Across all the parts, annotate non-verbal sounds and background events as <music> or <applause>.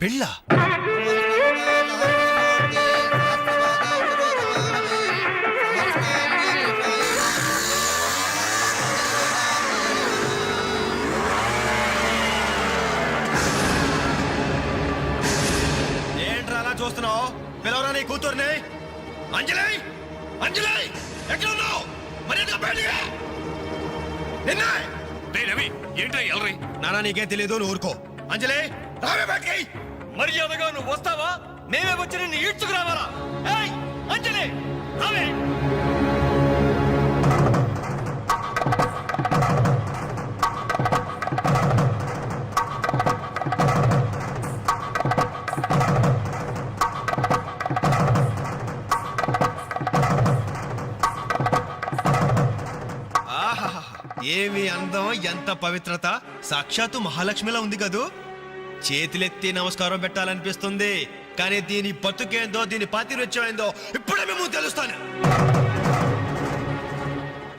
పెళ్ళా? ఏంట్రా అలా చూస్తున్నావు? పిలవరా నీ కూతుర్ని? అంజలి! అంజలి! ఎక్కడ ఉన్నావు? మరి బయటగా నిన్న! రే రవి ఏంట్రా ఎల్రై నానా నీకేం తెలియదు నువ్వు ఊరుకో. అంజలి రావే బయటికి! మర్యాదగా నువ్వు వస్తావా? మేమే వచ్చి నిన్ను ఈడ్చుకురావాలా? ఏయ్ అంజలి! రావే! ఏమి అందం ఎంత పవిత్రత? సాక్షాత్తు మహాలక్ష్మిలా ఉంది కదూ? చేతులెత్తి నమస్కారం పెట్టాలనిపిస్తుంది. కానీ దీని బతుకేందో దీని పాతిరొచ్చం ఏందో ఇప్పుడే మేము తెలుస్తాను.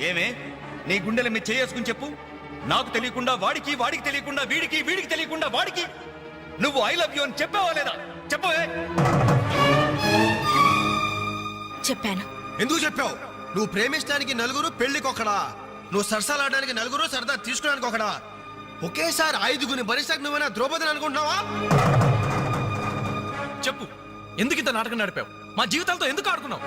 ఏమే? నీ గుండెల మీద చేసుకుని చెప్పు. నాకు తెలియకుండా వాడికి వాడికి తెలియకుండా వీడికి వీడికి తెలియకుండా వాడికి నువ్వు ఐ లవ్ యూ అని చెప్పావా లేదా? చెప్పవే చెప్పాను. ఎందుకు చెప్పావు? నువ్వు ప్రేమించడానికి నలుగురు పెళ్ళికొకడా నువ్వు సరసాలాడడానికి నలుగురు సరదా తీసుకోవడానికి ఒకడా ఒకేసారి ఐదుగురిని భరించక నువ్వైనా ద్రౌపదిని అనుకుంటున్నావా? చెప్పు. ఎందుకు ఇంత నాటకం నడిపావు? మా జీవితాలతో ఎందుకు ఆడుకున్నావు?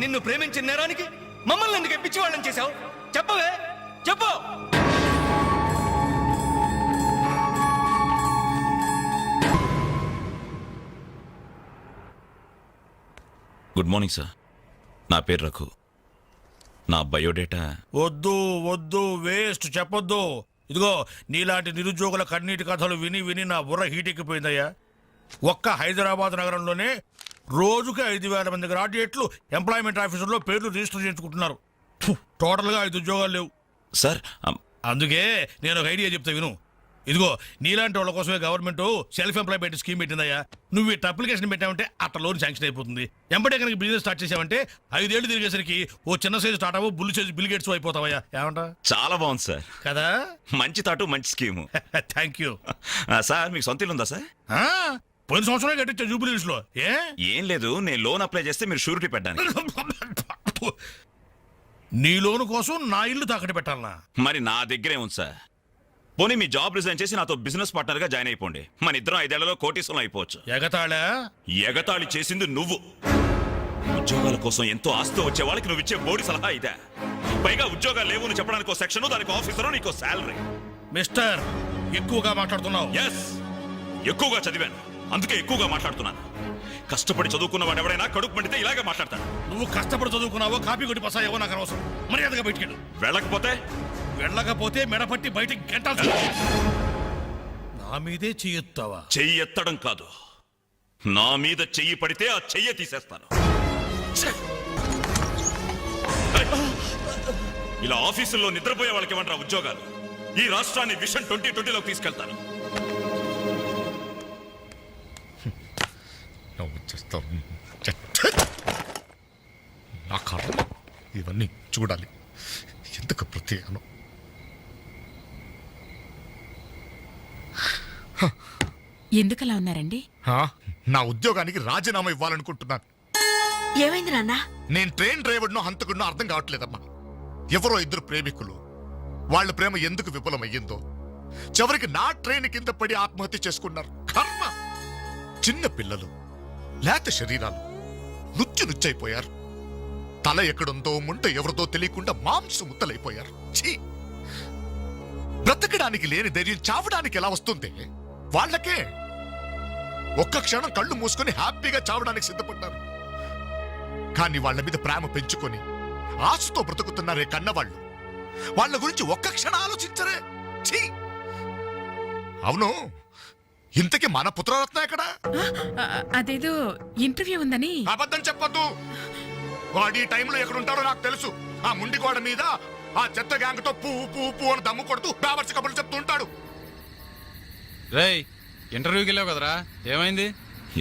నిన్ను ప్రేమించిన నేరానికి మమ్మల్ని ఎందుకు ఎప్పించి వాళ్ళని చేశావు? చెప్పవే. చెప్పు. Good morning sir. నా పేరు రఘు. నా బయోడేటా వద్దు వద్దు వేస్ట్. చెప్పొద్దు. ఇదిగో నీలాంటి నిరుద్యోగుల కన్నీటి కథలు విని విని నా బుర్ర హీటెక్కిపోయిందయ్యా. ఒక్క హైదరాబాద్ నగరంలోనే రోజుకి ఐదు వేల మంది గ్రాడ్యుయేట్లు ఎంప్లాయ్మెంట్ ఆఫీసుల్లో పేర్లు రిజిస్టర్ చేయించుకుంటున్నారు. టోటల్గా ఐదు ఉద్యోగాలు లేవు. సార్ అందుకే నేను ఒక ఐడియా చెప్తా విను. ఇదిగో నీలాంటి వాళ్ళ కోసమే గవర్నమెంట్ సెల్ఫ్ ఎంప్లాయ్మెంట్ స్కీమ్ పెట్టిందయ్యా. నువ్వు ఇట్లా అప్లికేషన్ పెట్టావంటే అట్లా లోన్ శాంక్షన్ అయిపోతుంది. ఎంబడే కనుక బిజినెస్ స్టార్ట్ చేసావంటే ఐదేళ్ళు తిరిగేసరికి ఓ చిన్న సైజు స్టార్ట్ అవ్వు బుల్లి సైజు బిల్ గేట్స్ అయిపోతావయ్యా. ఏమంటా? చాలా బాగుంది సార్. కదా? మంచి తాటు మంచి స్కీము థ్యాంక్ యూ సార్ మీకు సొంత ఇల్లు ఉందా సార్? పోయిన సంవత్సరం కట్టించా జూబిలీస్లో. ఏ? ఏం లేదు నేను లోన్ అప్లై చేస్తే మీరు షూరిటీ పెట్టడానికి. <laughs> నీ లోను కోసం నా ఇల్లు తాకట్టు పెట్టాలనా? మరి నా దగ్గరే ఉంది సార్. పోనీ మీ జాబ్ రిజైన్ చేసి నాతో బిజినెస్ పార్ట్నర్గా జాయిన్ అయిపోండి. మన ఇద్దరం ఐదేళ్ళలో కోటీసులం అయిపోవచ్చు. ఎగతాళా? ఎగతాళి చేసింది నువ్వు. ఉద్యోగాల కోసం ఎంతో ఆస్తి వచ్చే వాళ్ళకి నువ్వు ఇచ్చే బోడి సలహా ఇదే. పైగా ఉద్యోగాలు లేవు అని చెప్పడానికి ఒక సెక్షన్ దానికి ఆఫీసర్ నీకు శాలరీ. మిస్టర్ ఎక్కువగా మాట్లాడుతున్నావు. ఎస్ ఎక్కువగా చదివాను. అందుకే ఎక్కువగా మాట్లాడుతున్నాను. కష్టపడి చదువుకున్న వాడు ఎవడైనా కడుపు పండితే ఇలాగే మాట్లాడతాడు. నువ్వు కష్టపడి చదువుకున్నావో కాపీ కొట్టి పసాయేవో నాకు అనవసరం. మర్యాదగా బయటికెళ్ళు. వెళ్ళకపోతే వెళ్ళకపోతే మెడపట్టి బయటికి గంటాల్సి నా మీదే చెయ్యొత్తావా? చెయ్యి ఎత్తడం కాదు. నా మీద చెయ్యి పడితే ఆ చెయ్యి తీసేస్తాను! ఇలా ఆఫీసుల్లో నిద్రపోయే వాళ్ళకి ఏమంటారా ఉద్యోగాలు? ఈ రాష్ట్రాన్ని విషన్ ట్వంటీ ట్వంటీలోకి తీసుకెళ్తాను. నా కర్మ ఇవన్నీ చూడాలి. ఎందుకు ప్రత్యేకను ఎందుకలా ఉన్నారండి? నా ఉద్యోగానికి రాజీనామా ఇవ్వాలనుకుంటున్నాను. ఏమైంది నాన్న? నేను ట్రైన్ డ్రైవర్నో హంతకుడినో అర్థం కావట్లేదమ్మా. ఎవరో ఇద్దరు ప్రేమికులు. వాళ్ళ ప్రేమ ఎందుకు విఫలమయ్యిందో. చివరికి నా ట్రైన్ కింద పడి ఆత్మహత్య చేసుకున్నారు. కర్మ! చిన్న పిల్లలు లేత శరీరాలు నుచ్చు నుచ్చైపోయారు. తల ఎక్కడుందో ముంట ఎవరిదో తెలియకుండా మాంసు ముద్దలైపోయారు. ఛీ! బ్రతకడానికి లేని ధైర్యం చావడానికి ఎలా వస్తుంది? వాళ్ళకే ఒక్క క్షణం కళ్ళు మూసుకొని హ్యాపీగా చావడానికి సిద్ధపడ్డారు. కానీ వాళ్ళ మీద ప్రేమ పెంచుకొని ఆశతో బ్రతుకుతున్నారే కన్నవాళ్ళు. వాళ్ళ గురించి ఒక్క క్షణం ఆలోచించరే. ఛీ! అవును ఇంతకీ మన పుత్రరత్న ఎక్కడా? అదేదో ఇంటర్వ్యూ ఉందని. అబద్ధం చెప్పొద్దు. వాడు టైంలో ఎక్కడ ఉంటాడో నాకు తెలుసు. ఆ ముండి గోడ మీద ఆ చెత్త గ్యాంగ్తో పువ్వు పువ్వు పువ్వు అని దమ్ము కొడుతూ బావర్చి కబుర్లు చెప్తూ ఉంటాడు. రేయ్ ఇంటర్వ్యూకి వెళ్ళావు కదరా? ఏమైంది?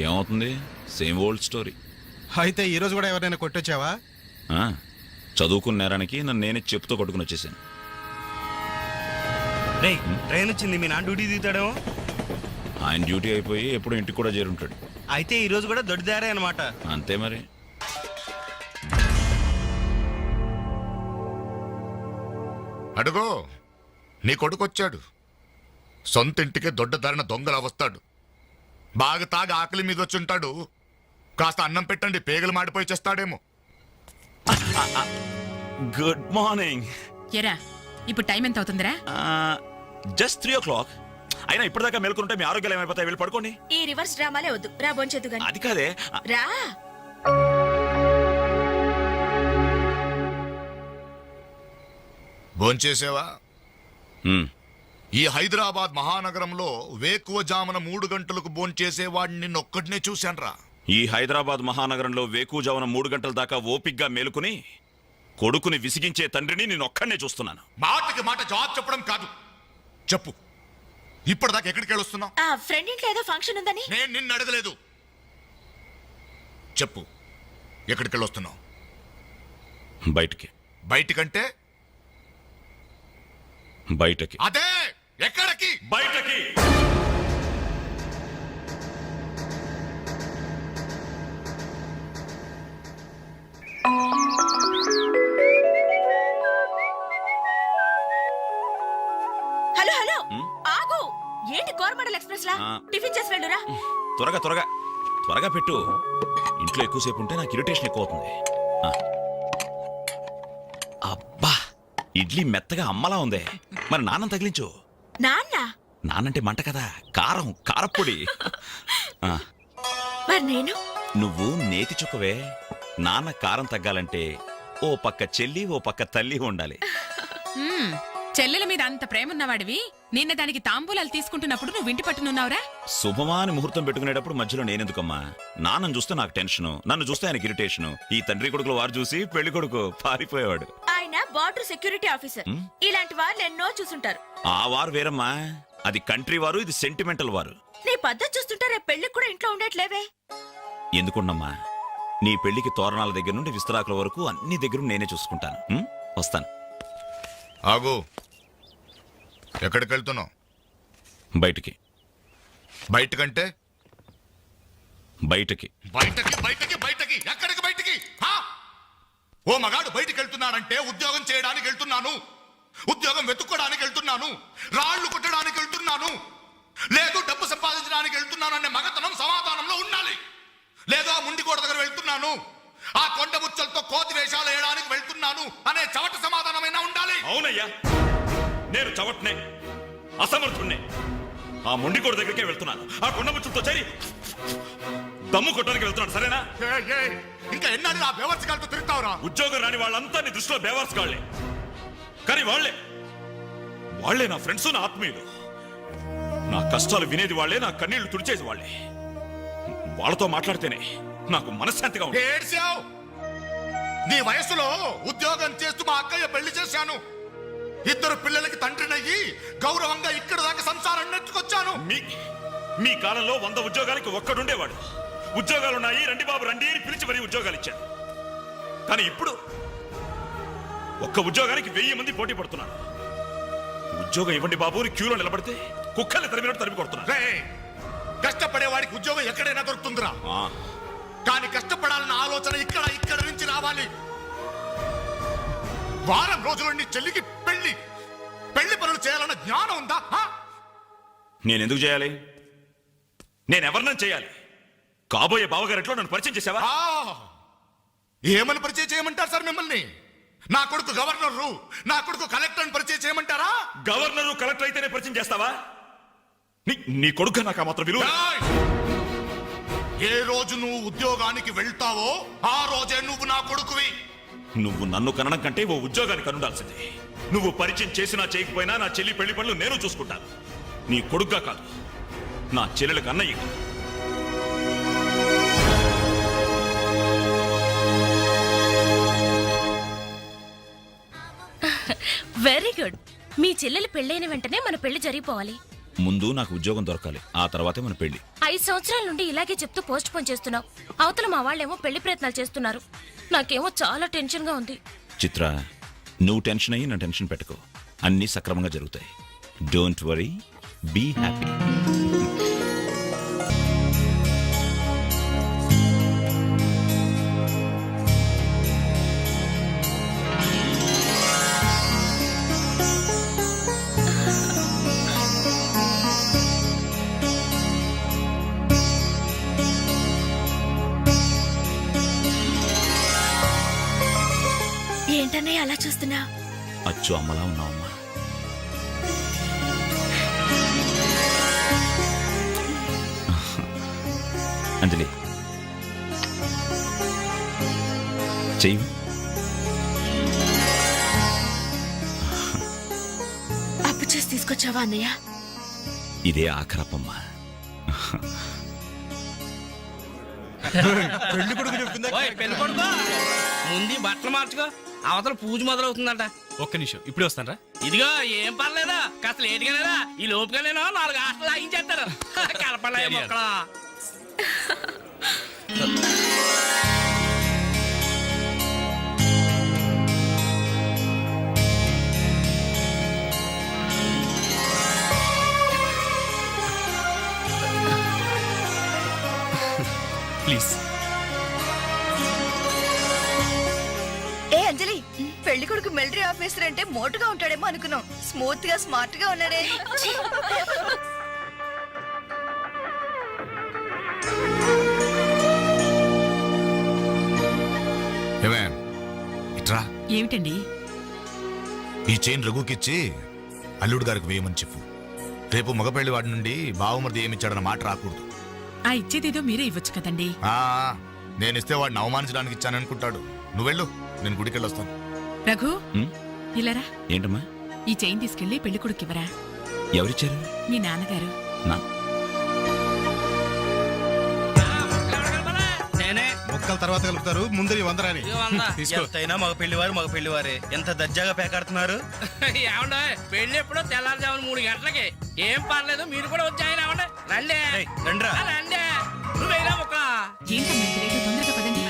ఏమవుతుంది? Same old story. అయితే ఈ రోజు కూడా ఎవరైనా కొట్టొచ్చావా? చదువుకున్న నేరానికి నన్ను నేనే చెప్పుతో కొట్టుకుని వచ్చేసాను. ట్రైన్ వచ్చింది మీ నాన్న డ్యూటీ దిగుతాడేమో. ఆయన డ్యూటీ అయిపోయి ఎప్పుడు ఇంటికి కూడా చేరుంటాడు. అయితే ఈ రోజు కూడా దొడ్డిదారే అనమాట అంతే మరి. అడుగో నీ కొడుకు వచ్చాడు. సొంత ఇంటికే దొడ్డ ధరణ దొంగలా వస్తాడు. బాగా తాగి ఆకలి మీద వచ్చి ఉంటాడు కాస్త అన్నం పెట్టండి పేగలు మాడిపోయి చేస్తాడేమో. గుడ్ మార్నింగ్ ఎరా ఇప్పుడు టైం ఎంత అవుతుందిరా? జస్ట్ త్రీ ఓ క్లాక్ అయినా ఇప్పటిదాకా మేల్కొంటే మీ ఆరోగ్యాలు ఏమైపోతాయి? వెళ్ళి పడుకోండి. ఈ రివర్స్ డ్రామాలే వద్దు. రా బొంచెద్దు గాని. అది కాదే. రా. భోంచేసేవా? మ్, ఈ హైదరాబాద్ మహానగరంలో వేకువ జామున మూడు గంటలకు భోంచేసేవాడిని నిన్నొక్కడినే చూశాన్రా. ఈ హైదరాబాద్ మహానగరంలో వేకుజామున మూడు గంటల దాకా ఓపిగ్గా మేలుకుని కొడుకుని విసిగించే తండ్రిని నేను ఒక్కడనే చూస్తున్నాను. మాటకి మాట జవాబు చెప్పడం కాదు. చెప్పు. ఇప్పటిదాకా ఎక్కడికి వెళ్ళొస్తున్నావు? ఆ ఫ్రెండ్ ఇంట్లో ఏదో ఫంక్షన్ ఉందని? నేను నిన్ను అడగలేదు. చెప్పు. ఎక్కడికి వెళ్ళొస్తున్నావు? బయటికి. బయటికంటే? బయటకి. అదే! ఎక్కడికి? బయటకి. Hello hello. ఆగు. ఏంటి కోరమండల్ ఎక్స్ప్రెస్ లా. టిఫిన్ చేసి వెళ్ళురా. త్వరగా త్వరగా. త్వరగా పెట్టు. ఇంట్లో ఎక్కువసేపు ఉంటే నాకు ఇరిటేషన్ ఎక్కువ అవుతుంది ఆ. అబ్బా! ఇడ్లీ మెత్తగా అమ్మలా ఉంది. మరి నాన్నం తగిలించు. నాన్న? నానంటే మంట కదా. కారం కారప్పొడి ఆ, మరి నేను? నువ్వు నేతి చుక్కవే. నాన్న కారం తగ్గాలంటే ఓ పక్క చెల్లి ఓ పక్క తల్లి ఉండాలి. మ్మ్. చెల్లెల మీద అంత ప్రేమ ఉన్నవాడివి నిన్న దానికి తాంబూలాలు తీసుకుంటున్నప్పుడు నువ్వు ఇంటి పట్టునున్నావురా? శుభమా అని ముహూర్తం పెట్టుకునేటప్పుడు మధ్యలో నేనెందుకమ్మా? నాన్నను చూస్తే నాకు టెన్షను నన్ను చూస్తే ఆయనకి ఇరిటేషను. ఈ తండ్రి కొడుకులు వారు చూసి పెళ్ళి కొడుకు పారిపోయేవాడు. ఆయన బార్డర్ సెక్యూరిటీ ఆఫీసర్. ఇలాంటి వాళ్ళు ఎన్నో చూసుంటారు. ఆ వారు వేరమ్మా. అది కంట్రీ వారు ఇది సెంటిమెంటల్ వారు. నీ పద్ధతి చూస్తుంటే రేపు పెళ్ళికి కూడా ఇంట్లో ఉండట్లేవే. ఎందుకున్నమ్మా? నీ పెళ్ళికి తోరణాల దగ్గర నుండి విస్తరాకుల వరకు అన్ని దగ్గర నేనే చూసుకుంటాను? వస్తాను. ఆగు. ఎక్కడికి వెళ్తున్నావు బయటికి. బయటకంటే? బయటకి. బయటకి బయటకి బయటకి. ఎక్కడికి బయటికి? హా? ఓ మగాడు బయటికి వెళ్తున్నాడంటే ఉద్యోగం చేయడానికి వెళ్తున్నాను. ఉద్యోగం వెతుక్కోడానికి వెళ్తున్నాను. రాళ్ళు కొట్టడానికి వెళ్తున్నాను. లేదు డబ్బు సంపాదించడానికి వెళ్తున్నాను అనే మగతనం సమాధానంలో ఉండాలి. లేదా ముండికోడ దగ్గర వెళ్తున్నాను. ఆ కొండ ముచ్చలతో కోతి వేషాలు వేయడానికి వెళ్తున్నాను అనే చవట సమాధానమైనా ఉండాలి. అవునయ్యా నేను చవట్నే అసమర్థుణ్ణే. ఆ ముండికోడ దగ్గరికే వెళ్తున్నాను. ఆ కొండ ముచ్చలతో చేరి దమ్ము కొట్టడానికి వెళ్తున్నాను సరేనా? ఇంకా ఎన్నాళ్ళు ఆ వ్యవస్థకాలతో తిరుగుతావురా? ఉద్యోగం రాని వాళ్ళంతా నీ దృష్టిలో బేవర్స్ కాళ్ళే కానీ వాళ్ళే. వాళ్ళే నా ఫ్రెండ్స్ నా ఆత్మీయులు. నా కష్టాలు వినేది వాళ్ళే నా కన్నీళ్ళు తుడిచేది వాళ్ళే. వాళ్ళతో మాట్లాడితేనే నాకు మనశ్శాంతిగా ఏడ్చావు? నీ వయసులో ఉద్యోగం చేస్తూ మా అక్కయ్య పెళ్ళి చేశాను. ఇద్దరు పిల్లలకి తండ్రినయ్యి గౌరవంగా ఇక్కడ దాకా సంసారం నెట్టుకొచ్చాను మీ మీ కాలంలో వంద ఉద్యోగాలకి ఒక్కడుండేవాడు. ఉద్యోగాలు ఉన్నాయి రండి బాబు రండి అని పిలిచి మరీ ఉద్యోగాలు ఇచ్చాను కానీ ఇప్పుడు ఒక్క ఉద్యోగానికి వెయ్యి మంది పోటీ పడుతున్నారు. ఉద్యోగం ఇవ్వండి బాబు అని క్యూలో నిలబడితే కుక్కల్ని తరిమినట్టు తరిమి కొడుతున్నారు. రే కష్టపడే వాడికి ఉద్యోగం ఎక్కడైనా దొరుకుతుందిరా. కానీ కష్టపడాలన్న ఆలోచన ఇక్కడ ఇక్కడ నుంచి రావాలి. వారం రోజుల నీ చెల్లికి పెళ్ళి పెళ్ళి పనులు చేయాలన్న జ్ఞానం ఉందా? హా? నేనెందుకు చేయాలి? నేనెవరినని చేయాలి? కాబోయే బావగారెట్లో నన్ను పరిచయం చేసావా ఏమని పరిచయం చేయమంటారు సార్ మిమ్మల్ని? నా కొడుకు గవర్నరు నా కొడుకు కలెక్టర్ పరిచయం చేయమంటారా? గవర్నరు కలెక్టర్ అయితేనే పరిచయం చేస్తావా? నీ నీ కొడుకు నాకు ఆ మాత్రం విలువ! ఏ రోజు నువ్వు ఉద్యోగానికి వెళ్తావో ఆ రోజే నువ్వు నా కొడుకువి. నువ్వు నన్ను కనడం కంటే ఓ ఉద్యోగానికి కనుండాల్సిందే నువ్వు పరిచయం చేసినా చేయకపోయినా నా చెల్లి పెళ్ళి పనులు నేను చూసుకుంటాను. నీ కొడుగ్గా కాదు నా చెల్లెలకు అన్నయ్య వెరీ గుడ్. మీ చెల్లెలు పెళ్ళైన వెంటనే మన పెళ్ళి జరిగిపోవాలి. ముందు నాకు ఉద్యోగం దొరకాలి ఆ తర్వాతే మన పెళ్ళి. ఐదు సంవత్సరాల నుండి ఇలాగే చెప్తూ పోస్ట్ పోన్ చేస్తున్నావు. అవతల మా వాళ్ళేమో పెళ్ళి ప్రయత్నాలు చేస్తున్నారు. నాకేమో చాలా టెన్షన్గా ఉంది. చిత్ర నువ్వు టెన్షన్ అయ్యి నా టెన్షన్ పెట్టుకో. అన్నీ సక్రమంగా జరుగుతాయి. డోంట్ వరీ బీ హ్యాపీ ఏంటన్నయ్య అలా చూస్తున్నా? అచ్చు అమ్మలా ఉన్నావమ్మా అంజలి. చెయ్యి. అప్పు చేసి తీసుకొచ్చావా అన్నయ్య? ఇదే ఆఖరప్పమ్మా. ఓయ్, పెళ్ళి కొడుకు? ముందు బట్టలు మార్చుకో. అవతల పూజ మొదలవుతుందంట. ఒక్క నిమిషం ఇప్పుడే వస్తానరా. ఇదిగో ఏం పర్లేదు? కాస్త లేటుగానేరా ఈ లోపుగా నేను నాలుగు ఆటలు లాగించేస్తారు కలపలే మొక్కలు. ప్లీజ్ కొడుకు మిలిటరీ ఆఫీసర్ అంటే మోటుగా ఉంటాడేమో అనుకున్నాం. స్మూత్గా స్మార్ట్గా ఉన్నాడే. ఏమే ఇట్రా. ఏమిటండి? ఈ చైన్ రఘుకిచ్చి అల్లుడు గారికి వేయమని చెప్పు. రేపు మగపెళ్ళి వాడి నుండి బావమరిది ఏమిచ్చాడన్న మాట రాకూడదు. ఆ ఇచ్చేదేదో మీరే ఇవ్వచ్చు కదండి. ఆ నేను ఇస్తే వాడిని అవమానించడానికి ఇచ్చాననుకుంటాడు. నువ్వెళ్ళు నేను గుడికి వెళ్ళొస్తాను రఘు? ఇలారా? ఏంటమ్మా? ఈ చైన్ తీసుకెళ్ళి పెళ్ళి కొడుకివ్వరా? ఎవరిచ్చారు? మీ నాన్నగారు. నా. నేనే మొక్కల తర్వాత కలుపుతారు. ముందు వందరాని. ఎంతైనా మగ పెళ్ళివారు మగ పెళ్ళివారే. ఎంత దర్జాగా పేకాడుతున్నారు? <laughs> ఏమండే? పెళ్ళి ఎప్పుడో తెల్లారుజామున మూడు గంటలకి. ఏం పర్లేదు మీరు కూడా వచ్చి ఆయన ఏమండే? రండి. రండ్రా. ఆ, రండి. నువ్వేనా మొక్క? తొందరగా పదండి.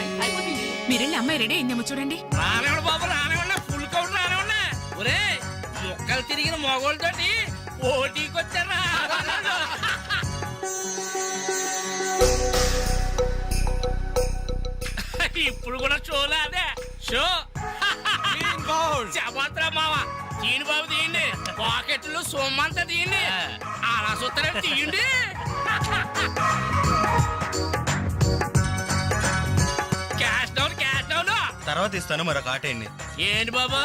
మీరెళ్ళి అమ్మాయి రెడీ అయిందేమో చూడండి. బాబు. మొక్కలు తిరిగిన మొగోళ్ళతోటి పోటీకి వచ్చారా ఇప్పుడు కూడా షోలే అదే. షో. చెప్పత్రా మావ. తీయండి బాబు తీయండి. పాకెట్లు సొమ్మంతా తీయండి. అలా చూస్తారే తీయండి. క్యాష్ డౌన్ క్యాష్ డౌన్ తర్వాత ఇస్తాను మరొక ఆట ఏంటి బాబు?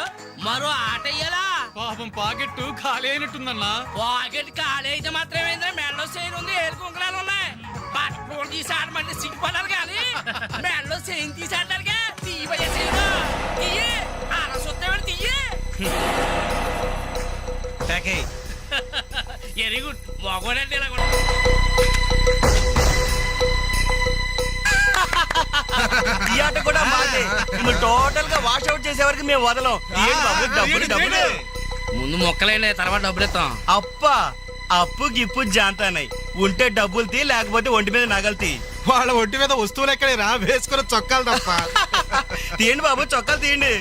మరో ఆట అయ్యాలా? పాపం పాకెట్టు ఖాళీ అయినట్టుందన్నా. పాకెట్ ఖాళీ అయితే మాత్రం ఏంద్రా మెడలో చైన్ ఉంది ఏడు కుంకరాలు ఉన్నాయి. పట్టుకోడు తీసి ఆడమంటే సిగ్గుపడాలి కానీ మెడలో చైన్ తీసి ఆడడానికి తీయబోయే చైన్ తీయి చూస్తామని తీయి. వెరీ గుడ్ మగోడంటే ఇలా కూడా ఈ ఆట కూడా మాదే. <laughs> టోటల్గా వాష్ అవుట్ చేసే వరకు మేము వదలం. డబ్బులు డబ్బులు? నువ్వు మొక్కలేండి తర్వాత డబ్బులు ఇస్తాం అప్ప అప్పు గిప్పు జాంతానాయి ఉంటే డబ్బులు తీ లేకపోతే ఒంటి మీద నగలు తీ. వాళ్ళ ఒంటి మీద వస్తువులు ఎక్కడే రా వేసుకున్న చొక్కాలు తప్ప. <laughs> తీయండి బాబు చొక్కాలు తీయండి.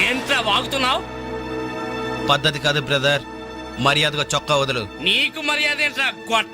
ఏంట వాగుతున్నావు? పద్ధతి కాదు బ్రదర్. మర్యాదగా చొక్కా వదులు. నీకు మర్యాద ఏంట్రా? కొట్ట.